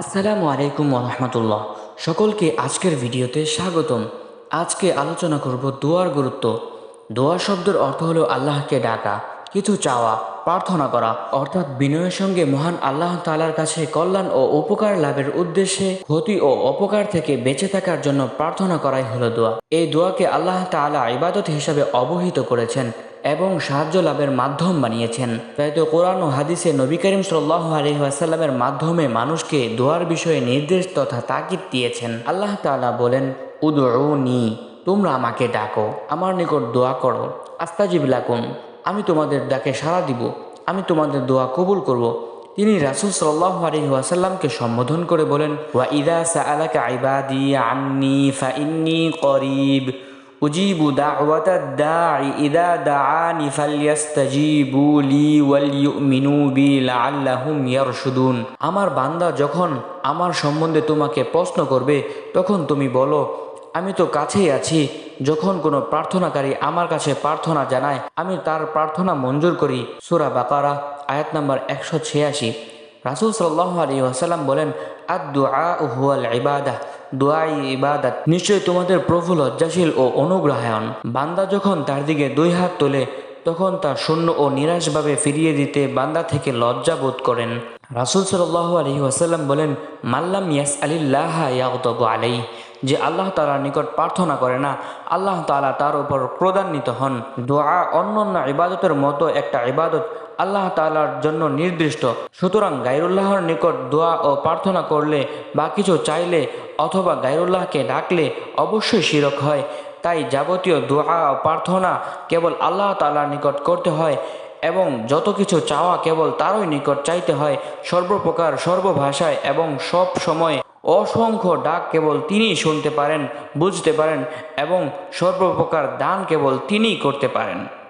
আসসালামু আলাইকুম রহমতুল্লাহ সকলকে আজকের ভিডিওতে স্বাগতম। আজকে আলোচনা করব দোয়ার গুরুত্ব। দোয়া শব্দের অর্থ হলো আল্লাহকে ডাকা, কিছু চাওয়া, প্রার্থনা করা, অর্থাৎ বিনয়ের সঙ্গে মহান আল্লাহ তালার কাছে কল্যাণ ও উপকার লাভের উদ্দেশ্যে ক্ষতি ও অপকার থেকে বেঁচে থাকার জন্য প্রার্থনা করাই হলো দোয়া। এই দোয়াকে আল্লাহ তাআলা ইবাদত হিসাবে অবহিত করেছেন। এবং সাহায্য লাভের মাধ্যম বানিয়েছেন। তাই তো কোরআন ও হাদিসে নবী করিম সাল্লাহ আলহিহাসাল্লামের মাধ্যমে মানুষকে দোয়ার বিষয়ে নির্দেশ তথা তাকিদ দিয়েছেন। আল্লাহ তাআলা বলেন উদনি তোমরা আমাকে ডাকো, আমার নিকট দোয়া করো। আস্তাজিব লাকুম, আমি তোমাদের ডাকে সাড়া দিব, আমি তোমাদের দোয়া কবুল করব। তিনি রাসুল সাল্লাহ আলহি সম্বোধন করে বলেন, ওয়া ইদা সাআলাকা ইবাদি আন্নি, ফা ইন্নি করিব। উজিবু দাওয়াতা দাঈ ইদা দাআনি ফালইস্তাজিবু লি ওয়াল ইউমিনু বি লাআল্লাহুম আমার বান্দা যখন আমার সম্বন্ধে তোমাকে প্রশ্ন করবে, তখন তুমি বলো, আমি তো কাছেই আছি। যখন কোনো প্রার্থনাকারী আমার কাছে প্রার্থনা জানায়, আমি তার প্রার্থনা মঞ্জুর করি। সুরা বাকারা, আয়াত নাম্বার একশো ছিয়াশি। রাসুল সাল্লাহ আলী ওয়াসাল্লাম বলেন আদ দুআ হুয়াল ইবাদাহ দোয়াই ইবাদাত। নিশ্চয় তোমাদের প্রভু লজ্জাশীল ও অনুগ্রহায়ন। বান্দা যখন তার দিকে দুই হাত তোলে, তখন তা শূন্য ও নিরাশভাবে ফিরিয়ে দিতে বান্দা থেকে লজ্জা বোধ করেন। রাসুল সাল্লাহ আলহি ওয়াসাল্লাম বলেন মাল্লাম ইয়াস আলিল্লাহ ইয়াগতব আলাই যে আল্লাহ তালার নিকট প্রার্থনা করে না, আল্লাহ তালা তার উপর ক্রোধান্বিত হন। দোয়া অন্যান্য ইবাদতের মতো একটা ইবাদত আল্লাহ তালার জন্য নির্দিষ্ট। সুতরাং গাইরুল্লাহর নিকট দোয়া ও প্রার্থনা করলে বা কিছু চাইলে অথবা গাইরুল্লাহকে ডাকলে অবশ্যই শিরক হয়। তাই যাবতীয় দোয়া ও প্রার্থনা কেবল আল্লাহ তালার নিকট করতে হয় এবং যত কিছু চাওয়া কেবল তারই নিকট চাইতে হয়। সর্বপ্রকার, সর্বভাষায় এবং সব সময় অসংখ্য ডাক কেবল তিনিই শুনতে পারেন, বুঝতে পারেন এবং সর্বপ্রকার দান কেবল তিনিই করতে পারেন।